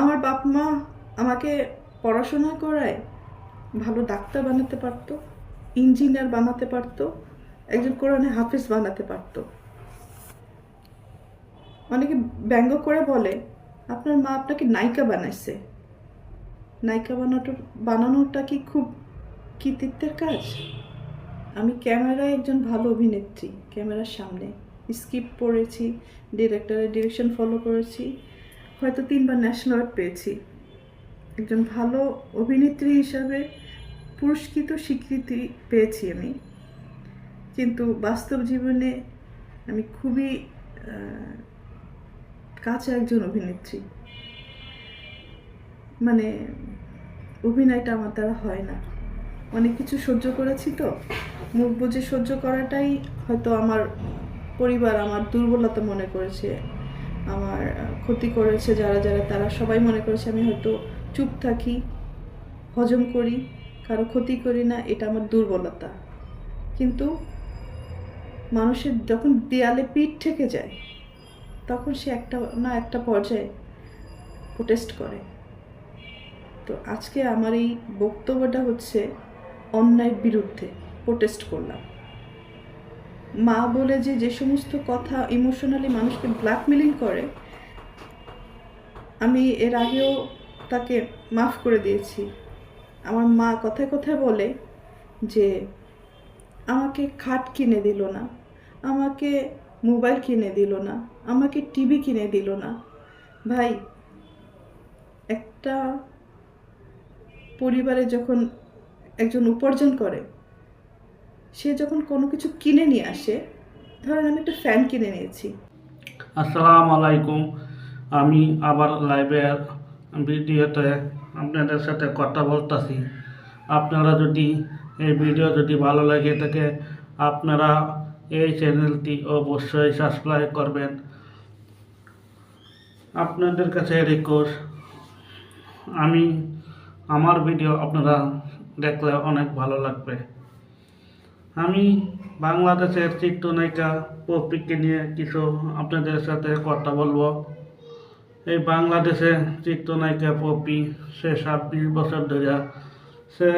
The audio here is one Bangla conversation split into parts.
আমার বাপ মা আমাকে পড়াশোনা করায়, ভালো ডাক্তার বানাতে পারতো, ইঞ্জিনিয়ার বানাতে পারতো, একজন কোরআনে হাফিজ বানাতে পারতো। অনেকে ব্যঙ্গ করে বলে, আপনার মা আপনাকে নায়িকা বানাইছে। নায়িকা বানানোটা বানানোটা কি খুব কৃতিত্বের কাজ? আমি ক্যামেরায় একজন ভালো অভিনেত্রী, ক্যামেরার সামনে স্ক্রিপ্ট পড়েছি, ডিরেক্টরের ডিরেকশন ফলো করেছি। হয়তো তিনবার ন্যাশনাল অ্যাওয়ার্ড পেয়েছি। একজন ভালো অভিনেত্রী হিসাবে পুরস্কৃত স্বীকৃতি পেয়েছি আমি। কিন্তু বাস্তব জীবনে আমি খুবই কাঁচা একজন অভিনেত্রী। মানে অভিনয়টা আমার দ্বারা হয় না। অনেক কিছু সহ্য করেছি তো। মুখ বুঝে সহ্য করাটাই হয়তো আমার পরিবার আমার দুর্বলতা মনে করেছে। আমার ক্ষতি করেছে যারা যারা, তারা সবাই মনে করেছে আমি হয়তো চুপ থাকি, হজম করি, কারও ক্ষতি করি না, এটা আমার দুর্বলতা। কিন্তু মানুষের যখন দেয়ালে পিঠ থেকে যায়, তখন সে একটা না একটা পর্যায়ে প্রোটেস্ট করে। তো আজকে আমার এই বক্তব্যটা হচ্ছে অন্যায়ের বিরুদ্ধে প্রোটেস্ট করলাম। মা বলে যে যে সমস্ত কথা ইমোশনালি মানুষকে ব্ল্যাকমেলিং করে, আমি এর আগেও তাকে মাফ করে দিয়েছি। আমার মা কথায় কথায় বলে যে, আমাকে খাট কিনে দিল না, আমাকে মোবাইল কিনে দিল না, আমাকে টিভি কিনে দিল না। ভাই, একটা পরিবারে যখন একজন উপার্জন করে সে যখন কোনো কিছু কিনে নিয়ে আসে, ধরেন আমি একটা ফ্যান কিনে নিয়েছি। আসসালামু আলাইকুম। আমি আবার লাইভের ভিডিওতে আপনাদের সাথে কথা বলতেছি। আপনারা যদি এই ভিডিও যদি ভালো লাগে থাকে, আপনারা এই চ্যানেলটি অবশ্যই সাবস্ক্রাইব করবেন। আপনাদের কাছে রিকোয়েস্ট আমি আমার ভিডিও আপনারা দেখলে অনেক ভালো লাগবে। আমি বাংলাদেশের চিত্রনায়িকা পপিকে নিয়ে কিছু আপনাদের সাথে কথা বলব। এই বাংলাদেশে চিত্রনায়িকা পপি সে ছাব্বিশ বছর ধরে সে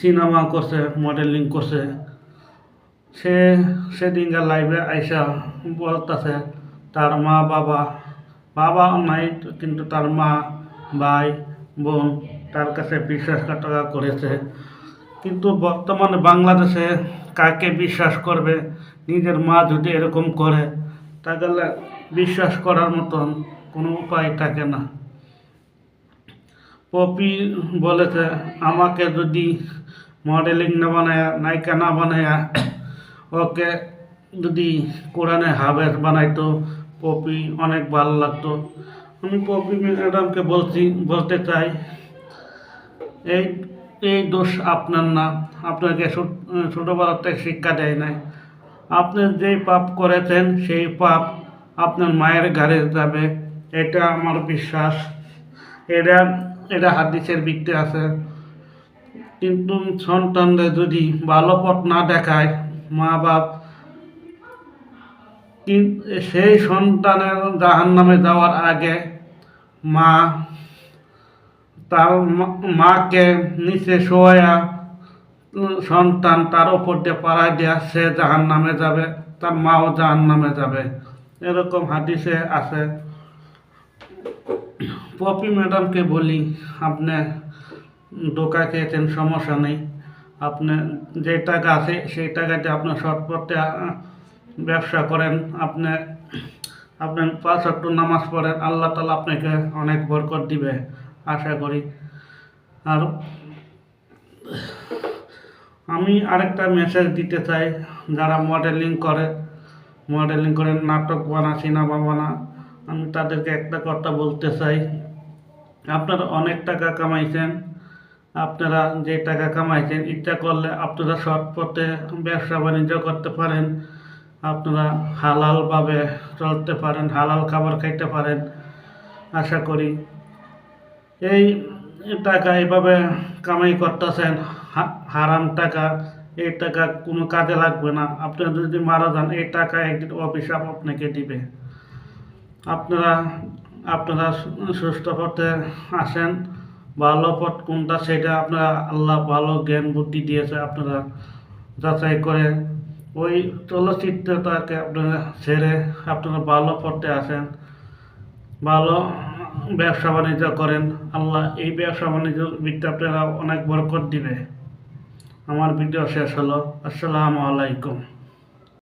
সিনেমা করছে, মডেলিং করছে। সে সেদিনকার লাইভে আইসা বলতেছে, তার মা বাবা বাবা নাই, কিন্তু তার মা, ভাই, বোন তার কাছে বিশ্বাসঘাতকতা করেছে। কিন্তু বর্তমানে বাংলাদেশে কাকে বিশ্বাস করবে, নিজের মা যদি এরকম করে, তাহলে বিশ্বাস করার মতন কোনো উপায় থাকে না। পপি বলেছে, আমাকে যদি মডেলিং না বানায়, নায়িকা না বানায়, ওকে যদি কোরআনে হাবেজ বানাইতো, পপি অনেক ভালো লাগতো। আমি পপি ম্যাডামকে বলছি, বলতে চাই, এই এই দোষ আপনার না। আপনাকে ছোট- ছোটবেলা থেকে শিক্ষা দেয় নাই। আপনি যেই পাপ করেছেন, সেই পাপ আপনার মায়ের ঘাড়ে যাবে। এটা আমার বিশ্বাস। এটা এটা হাদিসের ভিত্তি আছে। কিন্তু সন্তানদের যদি ভালো পথ না দেখায় মা বাপ সেই সন্তানের জাহান নামে যাওয়ার আগে মা তার মাকে নিচে শোয়া সন্তান তার ওপর দিয়ে পাড়ায় দেওয়া সে জাহান নামে যাবে, তার মাও জাহান নামে যাবে। এরকম হাদিসে আছে। পপি ম্যাডামকে বলি, আপনি দোকা খেয়েছেন, সমস্যা নেই। আপনি যে টাকা আছে, সেই টাকাতে আপনি শর্টপথে ব্যবসা করেন। আপনি আপনি পাঁচ একটু নামাজ পড়েন, আল্লাহ তালা আপনাকে অনেক বরকত দিবে। আশা করি। আর আমি আরেকটা মেসেজ দিতে চাই, যারা মডেলিং করে মডেলিং করে নাটক বানা সিনেমা বানা আমি তাদেরকে একটা কথা বলতে চাই। আপনারা অনেক টাকা কামাইছেন, আপনারা যে টাকা কামাইছেন, ইচ্ছা করলে আপনারা সৎ পথে ব্যবসা বাণিজ্য করতে পারেন, আপনারা হালালভাবে চলতে পারেন, হালাল খাবার খাইতে পারেন। আশা করি এই টাকা এভাবে কামাই করতেছেন হারাম টাকা, এই টাকা কোনো কাজে লাগবে না। আপনারা যদি মারা যান, এই টাকা একদিন অভিশাপ আপনাকে দিবে। আপনারা আপনারা সুস্থ পথে আসেন, ভালো পথ কোনটা সেটা আপনারা আল্লাহ ভালো জ্ঞান বুদ্ধি দিয়েছে আপনারা যাচাই করে। ওই চলচ্চিত্রটাকে আপনারা ছেড়ে আপনারা ভালো পথে আসেন। ভালো ব্যবসা বাণিজ্য করেন। আল্লাহ এই ব্যবসা বাণিজ্য বিদ্যা আপনারা অনেক বরকত দিবে। আমার ভিডিও শেষ হলো। আসসালামু আলাইকুম।